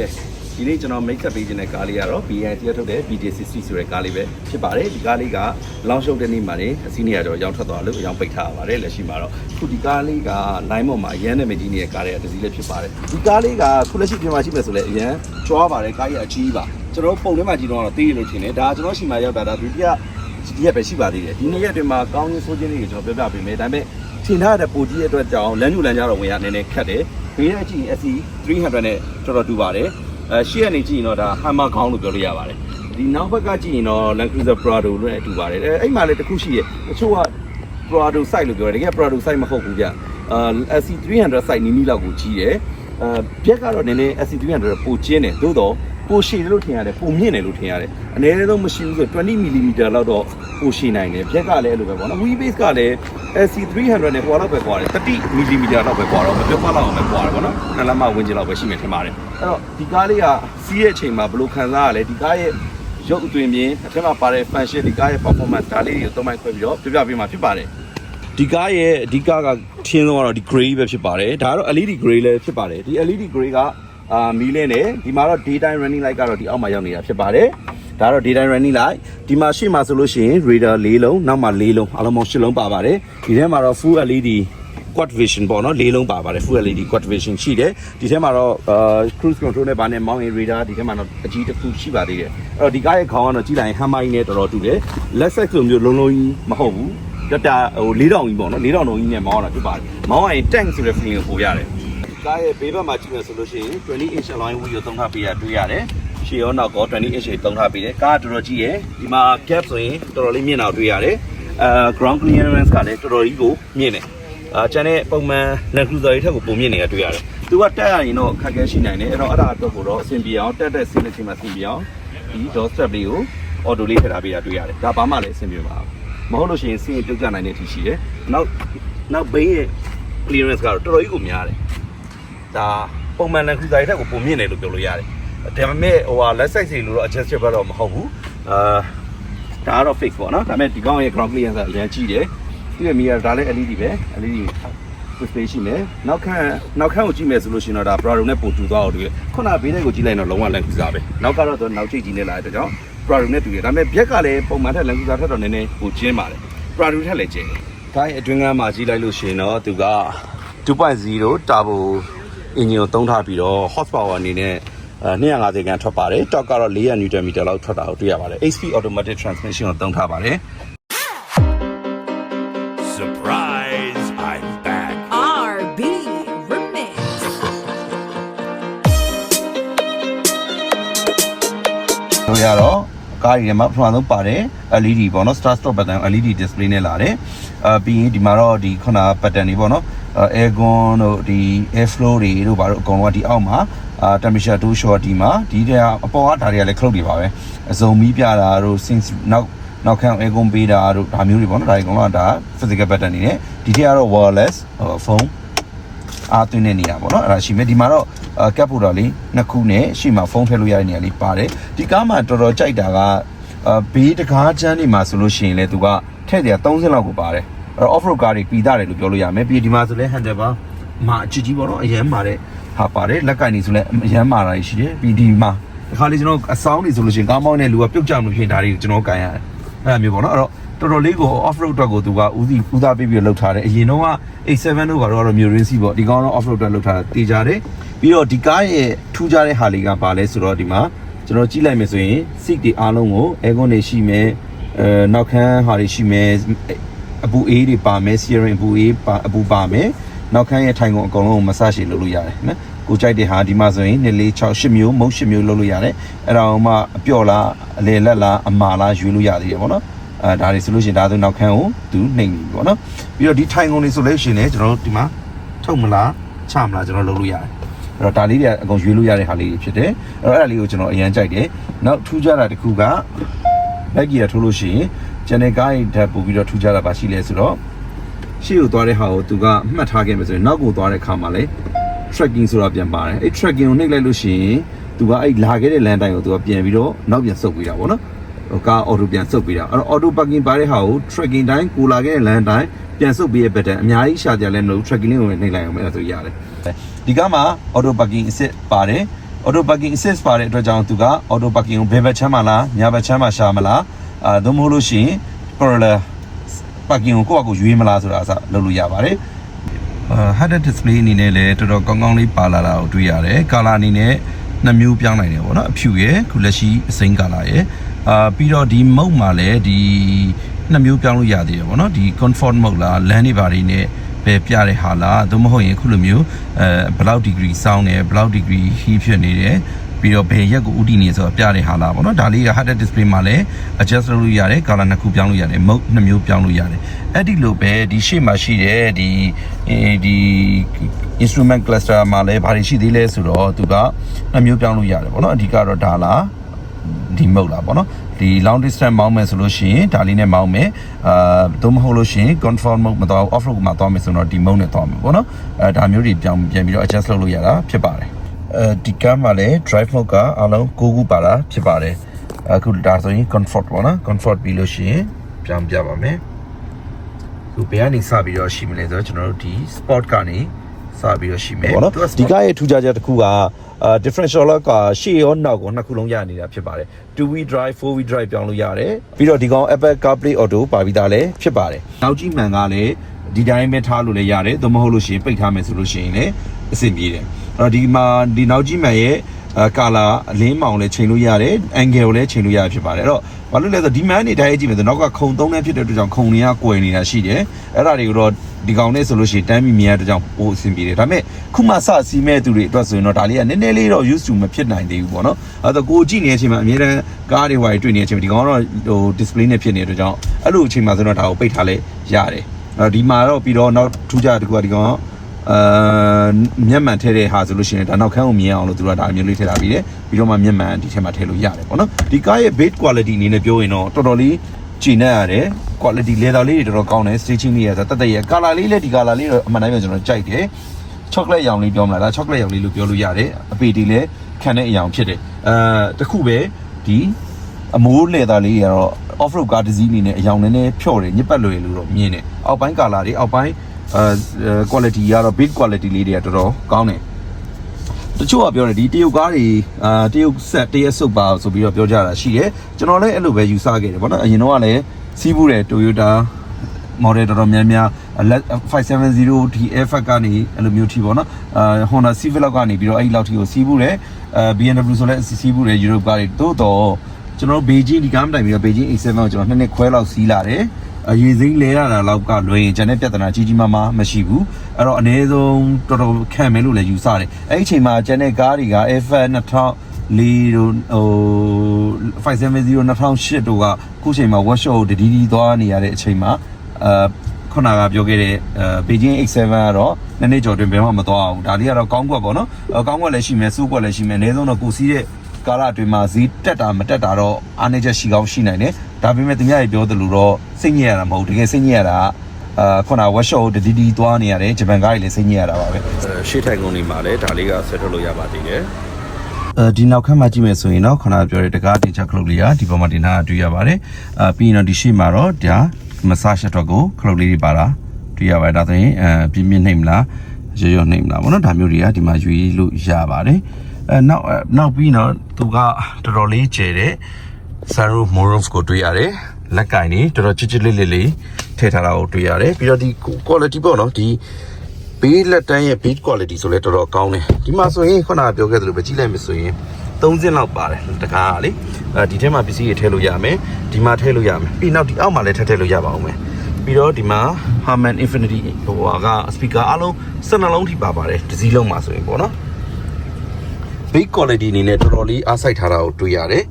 ကဲဒီနေ့ကျွန်တော် make up ပေးခြင်းတဲ့ကားလေးကတော့ BN တရထုတ်တဲ့ BJ60 ဆိုတဲ့ကားလေးပဲဖြစ်ပါတယ်ဒီကားလေးကလောင်းရှုပ်တဲ့နေ့မှာနေအစီးနေရတော့ရောင်းထွက်သွားလို့အရောင်းပိတ်ထားရပါတယ်လက်ရှိမှာတော့ခုဒီကားလေးက line ပေါ်မှာအရန်နာမည်ကြီးနေတဲ့ကားလေးကတစ်စီးလေးဖြစ်ပါတယ်ဒီကားလေးကခုလက်ရှိပြင်မှာရှိမယ်ဆိုလဲအရန်ကြွားပါတယ်ကားရဲ့အကြီးပါကျွန်တော်ပုံထဲမှာကြည့်တော့တေးရလို့ထင်တယ်ဒါကျွန်တော်ရှိမှရောက်တာဒါဒုတိယဒီရက်ပဲရှိပါသေးတယ်ဒီနေ့ရက်အတွင်းမှာကောင်းကျိုးဆိုးခြင်းတွေကိုကျွန်တော်ပြောပြပေးမယ်ဒါပေမဲ့ထင်ထားတဲ့ပိုကြီးရဲ့အတွက်ကြောင့်လမ်းညူလမ်းကြတော့ဝင်ရနည်းနည်းခက်တယ် ဘေးရဲ့ကြည့် SE 300နဲ့တော်တော်တူပါတယ်အဲရှေ့ကနေကြည့်ရင်တော့ဒါ Hammer ခေါင်းလို့ပြောလို့ရပါတယ်ဒီနောက်ဘက်ကကြည့်ရင်တော့ Land Cruiser Prado လို့လည်းတူပါတယ်အဲအဲ့မှာလည်းတစ်ခုရှိရဲ့တချို့က Prado site လို့ပြောတယ်တကယ် Prado site မဟုတ်ဘူးဗျအာ SC 300 site နီးနီးလောက်ကိုကြီးတယ်အဲပြက်ကတော့နည်းနည်း SC 300ပိုကျင်းတယ်သို့တော့ ပိုရှည်တယ်လို့ထင်ရတယ်ပုံမြင့်တယ်လို့ထင်ရတယ်အနည်းဆုံးမရှိဘူးဆို20 mm လောက်တော့ပိုရှည်နိုင်တယ်ပြက်ကလည်းအဲ့လိုပဲပေါ့နော် wheel base ကလည်း SC 300နဲ့ဟိုလောက်ပဲကွာတယ်30 mm လောက်ပဲကွာတော့မပြောဖလောက်အောင်ပဲကွာတယ်ပေါ့နော်နှစ်လက်မဝင်းကျင်လောက်ပဲရှိမယ်ထင်ပါတယ်အဲ့တော့ဒီကားလေးကစီးရဲ့အချိန်မှာဘယ်လိုခံစားရလဲဒီကားရဲ့ရုပ်အသွင်ပြင်အထက်မှာပါတဲ့ function ဒီကားရဲ့ performance ဒါလေးတွေကိုသုံးမိုက်ခွဲပြီးတော့ပြပြပေးမှာဖြစ်ပါတယ်ဒီကားရဲ့အဓိကကထင်းဆုံးကတော့ဒီ gray ပဲဖြစ်ပါတယ်ဒါကတော့ LED gray လည်းဖြစ်ပါတယ်ဒီ LED gray က အာမီးလင်းနေဒီမှာတော့ daytime running light ကတော့ဒီအောက်မှာရောက်နေတာဖြစ်ပါတယ်ဒါကတော့ daytime running light ဒီမှာရှေ့မှာဆိုလို့ရှိရင် radar ၄လုံးနောက်မှာ၄လုံးအလုံးပေါင်း၈လုံးပါပါတယ်ဒီထဲမှာတော့ full LED quad vision ပေါ့နော်၄လုံးပါပါတယ် full LED quad vision ရှိတယ်ဒီထဲမှာတော့အာ cruise control နဲ့ဗာနဲ့ mount in radar ဒီထဲမှာတော့အကြီးတစ်ခုရှိပါသေးတယ်အဲ့တော့ဒီကားရဲ့ခေါင်းကတော့ကြည့်လိုက်ရင် hammer ကြီးနဲ့တော်တော်တူတယ် left side ဆိုမျိုးလုံးလုံးကြီးမဟုတ်ဘူးတတဟို၄တောင်ကြီးပေါ့နော်၄တောင်လုံးကြီးနဲ့မောင်းတာဖြစ်ပါတယ်မောင်းရရင် tank ဆိုတဲ့ feeling ကိုပိုရတယ် ကားရဲ့ဘေးဘက်မှာကြည့်မယ်ဆိုလို့ရှိရင်20 inch alloy wheel ကိုသုံးထားပေးရတွေ့ရတယ်ရှေ့ရောနောက်ကော20 inch ကိုသုံးထားပေးတယ်ကားကတော်တော်ကြီးရယ်ဒီမှာ gap ဆိုရင်တော်တော်လေးမြင့်အောင်တွေ့ရတယ်အဲ ground clearance ကလည်းတော်တော်ကြီးကိုမြင့်တယ်အာကျန်တဲ့ပုံမှန် land cruiser တွေထက်ကိုပုံမြင့်နေတာတွေ့ရတယ်သူကတက်ရရင်တော့ခက်ခဲရှိနိုင်တယ်အဲ့တော့အဲ့ဒါအတွက်ကိုတော့အဆင်ပြေအောင်တက်တဲ့ဆင်းတဲ့ချိန်မှာအဆင်ပြေအောင်ဒီ door strap လေးကို auto လေးထည့်ထားပေးတာတွေ့ရတယ်ဒါဘာမှလည်းအဆင်ပြေပါဘူးမဟုတ်လို့ရှိရင်ဆင်းရင်ပြုတ်ကျနိုင်တဲ့အထိရှိတယ်နောက်နောက်ဘေးရဲ့ clearance ကတော့တော်တော်ကြီးကိုများတယ် ဒါပုံမှန်လန်ခူစာရီထက်ကိုပုံမြင့်တယ်လို့ပြောလို့ရတယ်ဒါပေမဲ့ဟိုဟာ left side စီလို့တော့ adjustable တော့မဟုတ်ဘူးအာဒါကတော့ fix ပေါ့နော်ဒါပေမဲ့ဒီကောင်ရဲ့ ground clearance ကအရင်ကြီးတယ်ဒီရဲ့ mirror ဒါလည်း LED ပဲ LED display ရှိမယ်နောက်ခန်းနောက်ခန်းကိုကြည့်မယ်ဆိုလို့ရှိရင်တော့ဒါ Prado နဲ့ပုံတူသွားအောင်တူတယ်ခုနဘေးတဲ့ကိုကြည့်လိုက်တော့လုံးဝလန်ခူစာပဲနောက်ကတော့သူနောက်ချိတ်ကြီးနဲ့လာတဲ့ကြောင့် Prado နဲ့တူတယ်ဒါပေမဲ့ဘက်ကလည်းပုံမှန်ထက်လန်ခူစာထက်တော့နည်းနည်းပိုကျင်းပါတယ် Prado ထက်လည်းကျင်းတယ်ဒါရဲ့အတွင်းကမ်းမှာကြည့်လိုက်လို့ရှိရင်တော့သူက2.0 turbo engine ကိုသုံးထားပြီးတော့ horsepower အနေနဲ့အဲ250ခန်းထွက်ပါတယ် torque ကတော့400 Nm လောက်ထွက်တာကိုတွေ့ရပါတယ် HP automatic transmission ကိုသုံးထားပါတယ် Surprise! I'm back. RB Remix. တို့ရတော့ကားကြီးထဲမှာပထမဆုံးပါတယ် LED ပေါ့နော် start stop button LED display နဲ့လာတယ်အာပြီးရင်ဒီမှာတော့ဒီခုန button တွေပေါ့နော် အဲ aircon တို့ဒီ air flow တွေတို့ဘာလို့အကုန်လုံးကဒီအောက်မှာအာ temperature to short ဒီမှာဒီတဲ့အပေါ်ကဒါတွေကလည်းခလုတ်တွေပါပဲအစုံမီးပြတာတို့ since နောက်နောက်ခံ aircon ပေးတာတို့ဒါမျိုးတွေပေါ့နော်ဒါတွေအကုန်လုံးကဒါ physical button တွေနဲ့ဒီထက်ကတော့ wireless ဖုန်းအားသွင်းတဲ့နေရာပေါ့နော်အဲ့ဒါရှိမယ်ဒီမှာတော့ကပ်ဖို့တော့လေနှစ်ခုနဲ့ရှေ့မှာဖုန်းထည့်လို့ရတဲ့နေရာလေးပါတယ်ဒီကားမှာတော်တော်ကြိုက်တာကအာဘေးတကားချမ်းနေမှာဆိုလို့ရှိရင်လေသူကထည့်တယ်30လောက်ကိုပါတယ် အဲ့တော့ off road ကားတွေပြီးသားတယ်လို့ပြောလို့ရမယ်ပြီးဒီမှာဆိုလဲ handle bar မှာအချစ်ကြီးပေါ့နော်အရန်မာတဲ့ဟာပါတယ်လက်ကင်နေဆိုလဲအရန်မာတာရှိတယ်ပြီးဒီမှာဒီခါလေးကျွန်တော်အဆောင်နေဆိုလို့ရှိရင်ကားမောင်းတဲ့လူကပြုတ်ကြမလို့ဖြစ်ဒါတွေကိုကျွန်တော်ကန်ရတယ်အဲ့လိုမျိုးပေါ့နော်အဲ့တော့တော်တော်လေးကို off road အတွက်ကိုသူကဦးစီးဦးစားပေးပြီးလှုပ်ထားတယ်အရင်တော့က A7 တို့ကတော့တော့မျိုးရင်းစီပေါ့ဒီကောင်တော့ off road အတွက်လှုပ်ထားတာတေချာတယ်ပြီးတော့ဒီကားရဲ့ထူးခြားတဲ့ဟာလေးကဘာလဲဆိုတော့ဒီမှာကျွန်တော်ကြည့်လိုက်မယ်ဆိုရင် seat တွေအားလုံးကို aircon တွေရှိမယ်အဲနောက်ခန်းဟာတွေရှိမယ် အပူအေးတွေပါမယ် steering အပူအေးပါအပူပါမယ်နောက်ခန်းရဲ့ထိုင်ကုန်အကုန်လုံးကို massage လုပ်လို့ရတယ်နော်ကိုကြိုက်တဲ့ဟာဒီမှာဆိုရင်2 4 6 8မျိုးမုတ်8မျိုးလုပ်လို့ရတယ်အဲ့ဒါမှအပြော့လားအလေလက်လားအမာလားယူလို့ရသေးတယ်ပေါ့နော်အဲဒါတွေဆိုလို့ရှိရင်ဒါဆိုနောက်ခန်းကိုသူနှိမ့်ပြီပေါ့နော်ပြီးတော့ဒီထိုင်ကုန်တွေဆိုလို့ရှိရင်လည်းကျွန်တော်တို့ဒီမှာထုတ်မလားချမလားကျွန်တော်လုပ်လို့ရတယ်အဲ့တော့ဒါလေးတွေကအကုန်ရွေးလို့ရတဲ့ဟာလေးတွေဖြစ်တယ်အဲ့တော့အဲ့ဒါလေးကိုကျွန်တော်အရင်ကြိုက်တယ်နောက်ထူးခြားတာတစ်ခုကဘက်ဂီယာထိုးလို့ရှိရင် ဂျန်နယ်ကားတွေဓာတ်ပို့ပြီးတော့ထူးခြားတာပါရှိလဲဆိုတော့ရှေ့ကိုသွားတဲ့ဟာကိုသူကမှတ်ထားခဲ့မယ်ဆိုရင်နောက်ကိုသွားတဲ့ခါမှာလည်း tracking ဆိုတာပြန်ပါတယ်အဲ့ tracking ကိုနှိပ်လိုက်လို့ရှိရင်သူကအဲ့လာခဲ့တဲ့လမ်းတိုင်းကိုသူကပြန်ပြီးတော့နောက်ပြန်ဆုတ်ပေးတာပေါ့နော်ဟိုကား auto ပြန်ဆုတ်ပေးတာအဲ့တော့ auto parking ပါတဲ့ဟာကို tracking တိုင်းကိုလာခဲ့တဲ့လမ်းတိုင်းပြန်ဆုတ်ပေးရဲ့ button အများကြီးရှာကြလဲမလို့ tracking လေးကိုနှိပ်လိုက်အောင်အဲ့ဒါဆိုရတယ်ဒီကားမှာ auto parking အစ်စ်ပါတယ် auto parking assist ပါတဲ့အတွက်ကြောင့်သူက auto parking ကိုဘယ်ဘက်ချမ်းမှာလားညာဘက်ချမ်းမှာရှာမလား အာသို့မဟုတ်လို့ရှိရင် parallel parking ကိုကိုယ့်အကူရွေးမလားဆိုတာအစလုပ်လို့ရပါတယ်အာ head display အနေနဲ့လည်းတော်တော်ကောင်းကောင်းလေးပါလာတာကိုတွေ့ရတယ်။ color အနေနဲ့နှစ်မျိုးပြောင်းနိုင်တယ်ပေါ့နော်။အဖြူရယ်ခုလက်ရှိအစိမ်း color ရယ်အာပြီးတော့ဒီ mode မှာလည်းဒီနှစ်မျိုးပြောင်းလို့ရသေးတယ်ပေါ့နော်။ဒီ comfort mode လားလမ်းတွေဘာတွေနဲ့ပဲပြတဲ့ဟာလားသို့မဟုတ်ရင်ခုလိုမျိုးအဲဘယ်လောက် degree စောင်းတယ်ဘယ်လောက် degree heat ဖြစ်နေတယ် ပြီးတော့ဘယ်ရက်ကိုဥတည်နေဆိုတော့ပြတဲ့ဟာလားပေါ့နော်ဒါလေးက head display မှာလည်း adjust လုပ်လို့ရတယ် color နှစ်ခုပြောင်းလို့ရတယ် mode နှစ်မျိုးပြောင်းလို့ရတယ်အဲ့ဒီလိုပဲဒီရှေ့မှာရှိတဲ့ဒီဒီ instrument cluster မှာလည်းဘာတွေရှိသေးလဲဆိုတော့သူကနှစ်မျိုးပြောင်းလို့ရတယ်ပေါ့နော်အဓိကတော့ဒါလားဒီ mode လားပေါ့နော်ဒီ long distance မောင်းမယ်ဆိုလို့ရှိရင်ဒါလေးနဲ့မောင်းမယ်အာသို့မဟုတ်လို့ရှိရင် control mode မတော့ off road မှာသွားမယ်ဆိုတော့ဒီ mode နဲ့သွားမယ်ပေါ့နော်အဲဒါမျိုးတွေပြောင်းပြန်ပြီးတော့ adjust လုပ်လို့ရတာဖြစ်ပါတယ် အဲဒီကမ်းမှာလည်း drive mode ကအလုံး9ခုပါတာဖြစ်ပါတယ်အခုဒါဆိုရင် comfort ပေါ့နော် comfort ပြီးလို့ရှိရင်ပြောင်းပြပါမယ်ခုဘယ်ကနေစပြီးတော့ရှိမလဲဆိုတော့ကျွန်တော်တို့ဒီ sport ကနေစပြီးတော့ရှိမယ်ပေါ့နော်ဒီကားရဲ့ထူးခြားချက်တစ်ခုကအာ differential lock ကရှေ့ရောနောက်ကိုနှစ်ခုလုံးရနေတာဖြစ်ပါတယ် two wheel drive four wheel drive ပြောင်းလို့ရတယ်ပြီးတော့ဒီကောင် Apple CarPlay Auto ပါပြီးသားလည်းဖြစ်ပါတယ်နောက်ကြီးမှန်ကလည်းဒီတိုင်းပဲထားလို့လည်းရတယ်သို့မဟုတ်လို့ရှိရင်ပိတ်ထားမယ်ဆိုလို့ရှိရင်လည်းအဆင်ပြေတယ်အဲ့တော့ ဒီမှာဒီနောက်ကြီးမှန်ရဲ့အာကာလာအလင်းမောင်လည်းချိန်လို့ရတယ်အန်ဂယ်ကိုလည်းချိန်လို့ရဖြစ်ပါတယ်အဲ့တော့ဘာလို့လဲဆိုတော့ဒီမန်နေတိုင်းကြည့်မယ်ဆိုတော့နောက်ကခုံသုံးနဲ့ဖြစ်တဲ့အတွက်ကြောင့်ခုံတွေကကွယ်နေတာရှိတယ်အဲ့ဒါတွေကိုတော့ဒီကောင်နဲ့ဆိုလို့ရှိရင်တမ်းမီမြင်ရတဲ့ကြောင့်ပိုအဆင်ပြေတယ်ဒါပေမဲ့ခုမှစစီမဲ့သူတွေအတွက်ဆိုရင်တော့ဒါလေးကနည်းနည်းလေးတော့ used to မဖြစ်နိုင်သေးဘူးပေါ့နော်အဲ့တော့ကိုကြည့်နေတဲ့အချိန်မှာအများတန်းကားတွေဟိုတွေ့နေတဲ့အချိန်မှာဒီကောင်ကတော့ဟို display နဲ့ဖြစ်နေတဲ့အတွက်ကြောင့်အဲ့လိုအချိန်မှာဆိုတော့ဒါကိုပိတ်ထားလဲရတယ်အဲ့တော့ဒီမှာတော့ပြီးတော့နောက်ထူးခြားတစ်ခုကဒီကောင်က အာမျက်မှန်ထည့်တဲ့ဟာဆိုလို့ရှိရင်ဒါနောက်ခန်းကိုမြင်အောင်လို့သူတို့ကဒါအမျိုးလေးထည့်ထားပြီးတယ်ပြီးတော့မှမျက်မှန်ဒီထဲမှာထည့်လို့ရတယ်ပေါ့နော်ဒီကားရဲ့ base quality အနေနဲ့ပြောရင်တော့တော်တော်လေးကြည်နေရတယ် quality leather လေးတွေတော်တော်ကောင်းတယ် stitching လေးရဆိုတတ်တည့်ရ color လေးလည်းဒီ color လေးတော့အမှန်တိုင်းပဲကျွန်တော်ကြိုက်တယ် chocolate ရောင်လေးပြောမလားဒါ chocolate ရောင်လေးလို့ပြောလို့ရတယ်အပေတီလည်းခံတဲ့အရောင်ဖြစ်တယ်အဲတခုပဲဒီအမိုးလေသားလေးရတော့ off road car တစ်စီးအနေနဲ့အရောင်နည်းနည်းဖြော့တယ်ညစ်ပတ်လွယ်လို့တော့မြင်တယ်အောက်ပိုင်း color တွေအောက်ပိုင်း အဲ quality ကတော့ big quality လေးတွေကတော်တော်ကောင်းတယ်တချို့ကပြောတယ်ဒီတရုတ်ကားတွေအာတရုတ်ဆက်တရက်စုပ်ပါဆိုပြီးတော့ပြောကြတာရှိတယ်ကျွန်တော်လည်းအဲ့လိုပဲယူဆခဲ့တယ်ဗောနော်အရင်တော့ကလည်းစီးဘူးတယ် Toyota model တော်တော်များများ570 T Airfag ကနေအဲ့လိုမျိုးထိပေါ့နော်အာ Honda Civic လောက်ကနေပြီးတော့အဲ့ဒီလောက်ထိကိုစီးဘူးတယ်အဲ BMW ဆိုလည်းစီးဘူးတယ် Europe ကားတွေသို့တော့ကျွန်တော်ဘေဂျင်းဒီကားမတိုင်ပြီးတော့ဘေဂျင်း A7 ကိုကျွန်တော်နှစ်နှစ်ခွဲလောက်စီးလာတယ် အရေးစိမ့်လဲရတာလောက်ကလွယ်ရင်ကျန်တဲ့ပြဿနာကြီးကြီးမားမားမရှိဘူးအဲ့တော့အနည်းဆုံးတော်တော်ခံမယ်လို့လည်းယူဆတယ်အဲ့ဒီအချိန်မှာကျန်တဲ့ကားတွေက F2000 လေးတို့ဟို570 2008တို့ကခုချိန်မှာ workshop ကိုတဒီဒီသွားနေရတဲ့အချိန်မှာအာခုနကပြောခဲ့တဲ့အဲဘေဂျင်း X7 ကတော့နည်းနည်းကြော်တွင်ဘယ်မှမသွားအောင်ဒါလေးကတော့ကောင်းကွက်ပေါ့နော်အကောင်းကွက်လည်းရှိမယ်စူးကွက်လည်းရှိမယ်အနည်းဆုံးတော့ကိုစီးတဲ့ကာလအတွင်းမှာဈေးတက်တာမတက်တာတော့အားနည်းချက်ရှိကောင်းရှိနိုင်တယ် ဒါပေမဲ့သူများတွေပြောသလိုတော့စိတ်ညစ်ရတာမဟုတ်တကယ်စိတ်ညစ်ရတာအာခုန workshop ကိုတဒီဒီသွားနေရတယ်ဂျပန်ကားတွေလည်းစိတ်ညစ်ရတာပါပဲရှေ့ထိုင်ကုန်တွေမှာလည်းဒါလေးကဆွဲထုတ်လို့ရပါသေးတယ်အဲဒီနောက်ခန်းမှာကြည့်မယ်ဆိုရင်တော့ခဏပြောတဲ့တကားတင်ချခလုတ်လေးကဒီပေါ်မှာတင်ထားတာတွေ့ရပါတယ်အာပြီးရင်တော့ဒီရှေ့မှာတော့ဒါမဆာရှအတွက်ကိုခလုတ်လေးတွေပါတာတွေ့ရပါတယ်ဒါဆိုရင်အဲပြင်းပြင်းနှိမ့်မလားရောရောနှိမ့်မလားဘောနော်ဒါမျိုးတွေကဒီမှာယူလို့ရပါတယ်အဲနောက်နောက်ပြီးတော့သူကတော်တော်လေးကျယ်တဲ့ Saru Morons ကိုတွေ့ရတယ်လက်ကင်နေတော်တော်ချစ်ချစ်လေးလေးလေးထည့်ထားတာကိုတွေ့ရတယ်ပြီးတော့ဒီ quality ပေါ့နော်ဒီဘေးလက်တန်းရဲ့ beat quality ဆိုလဲတော်တော်ကောင်းတယ်ဒီမှာဆိုရင်ခုနကပြောခဲ့သလိုပဲကြည့်လိုက်မယ်ဆိုရင်3စင်းလောက်ပါတယ်တကားကလေအဲဒီထဲမှာပစ္စည်းတွေထည့်လို့ရမယ်ဒီမှာထည့်လို့ရမယ်ပြီးနောက်ဒီအောက်မှာလည်းထည့်ထည့်လို့ရပါအောင်မယ်ပြီးတော့ဒီမှာ Harman Infinity ဟိုဟာက speaker အလုံး12လုံးထိပါပါတယ်တစ်စီးလုံးမှာဆိုရင်ပေါ့နော် big quality အနေနဲ့တော်တော်လေးအားစိုက်ထားတာကိုတွေ့ရတယ်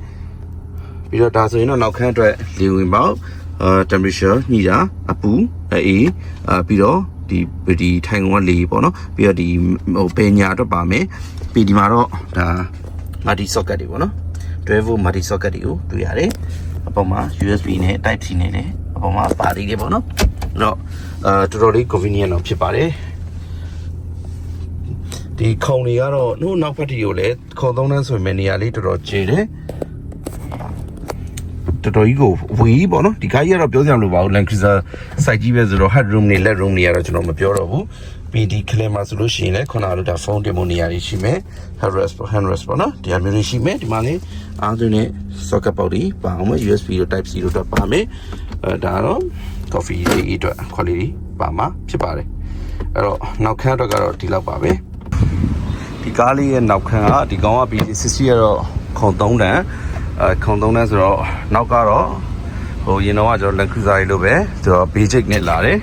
ပြီးတော့ဒါဆိုရင်တော့နောက်ခန်းအတွက်လေဝင်ပေါက်အာ temperature ညှိတာအပူအေးအာပြီးတော့ဒီဒီထိုင်ကုန်ကလေပေါ့နော်ပြီးတော့ဒီဟိုပညာအတွက်ပါမယ်ပြီးဒီမှာတော့ဒါ multi socket တွေပေါ့နော် 12 volt multi socket တွေကိုတွေ့ရတယ်အပေါ်မှာ USB နဲ့ type C နဲ့လည်းအပေါ်မှာပါသေးတယ်ပေါ့နော်အဲ့တော့အာတော်တော်လေး convenient တော့ဖြစ်ပါတယ်ဒီခုံတွေကတော့နှုတ်နောက်ဖက်တီကိုလည်းခုံသုံးတန်းဆိုရင်နေရာလေးတော်တော်ကျယ်တယ် တော်တော်ကြီးကိုဝေးပေါ့နော်ဒီကားကြီးကတော့ပြောစရာမလိုပါဘူး Land Cruiser site ကြီးပဲဆိုတော့ head room နေ leg room နေရတော့ကျွန်တော်မပြောတော့ဘူးပြီးဒီ claim မှာဆိုလို့ရှိရင်လည်းခုနကလိုဒါဖုန်းတင်ဖို့နေရာကြီးရှိမယ် hand rest ပေါ့ hand rest ပေါ့နော်ဒီအမျိုးလေးရှိမယ်ဒီမှာလေအားသွင်းနဲ့ socket ပေါက်ဒီပါအောင်မယ် USB တို့ type C တို့တော့ပါမယ်အဲဒါတော့ coffee လေးအတွက် quality ပါမှာဖြစ်ပါတယ်အဲ့တော့နောက်ခန်းအတွက်ကတော့ဒီလောက်ပါပဲဒီကားလေးရဲ့နောက်ခန်းကဒီကောင်က BT60 ရတော့ခုံ3တန်းအဲ ခုံ3တန်းဆိုတော့နောက်ကတော့ဟိုရင်တော့ကကျွန်တော်လက်ခူစာရီလိုပဲကျွန်တော် basic နဲ့လာတယ်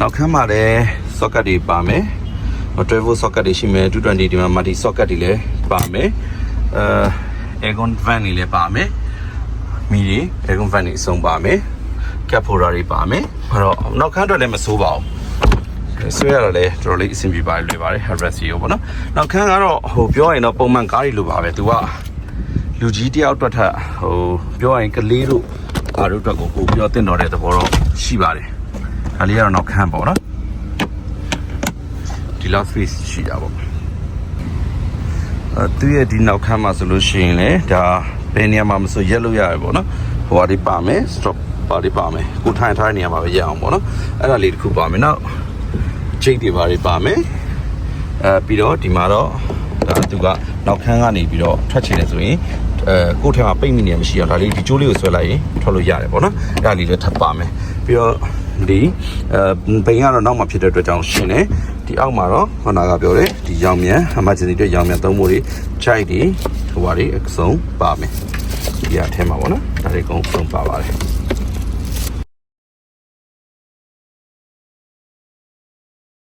နောက်ခန်းမှာလည်း socket တွေပါမယ်ဟို12 volt socket တွေရှိမယ်220ဒီမှာ multi socket တွေလည်းပါမယ်အဲ aircon fan တွေလည်းပါမယ်မီတွေ aircon fan တွေအစုံပါမယ် cap holder တွေပါမယ်အဲ့တော့နောက်ခန်းအတွက်လည်းမစိုးပါဘူးဆွဲရတော့လေတော်တော်လေးအဆင်ပြေပါတယ်လွယ်ပါတယ် hardware စီရောပေါ့နော်။နောက်ခန်းကတော့ဟိုပြောရင်တော့ပုံမှန်ကားတွေလိုပါပဲ။ तू က လူကြီးတယောက်အတွက်ထက်ဟိုပြောရင်ကလေးတို့အားတို့အတွက်ကိုပို့ပြောတင်တော်တဲ့သဘောတော့ရှိပါတယ်။ဒါလေးကတော့နောက်ခန်းပေါ့နော်။ဒီလောက် space ရှိတာပေါ့။အဲသူရဲ့ဒီနောက်ခန်းမှာဆိုလို့ရှိရင်လေဒါဘယ်နေရာမှာမဆိုရက်လို့ရတယ်ပေါ့နော်။ဟိုဟာဒီပါမယ် stop ပါဒီပါမယ်။ကိုထိုင်ထားတဲ့နေရာမှာပဲရက်အောင်ပေါ့နော်။အဲ့ဒါလေးတစ်ခုပါမယ်။နောက်ချိတ်တွေပါတွေပါမယ်အဲပြီးတော့ဒီမှာတော့ဒါသူကနောက်ခန်းကနေပြီးတော့ထွက်ချင်တယ်ဆိုရင် အဲကိုယ့်ထဲမှာပိတ်မိနေရမရှိအောင်ဒါလေးဒီကျိုးလေးကိုဆွဲလိုက်ရင်ထွက်လို့ရတယ်ပေါ့နော်အဲ့ဒါလေးလည်းထပ်ပါမယ်ပြီးတော့ဒီအဲဘိန်းကတော့နောက်မှဖြစ်တဲ့အတွက်ကြောင့်ရှင်းတယ်ဒီအောက်မှာတော့ခန္ဓာကပြောတယ်ဒီရောင်မြန် emergency အတွက်ရောင်မြန်သုံးဖို့တွေခြိုက်တွေဟိုပါတွေအစုံပါမယ်ဒီအထဲမှာပေါ့နော်ဒါတွေအကုန်စုံပါပါတယ်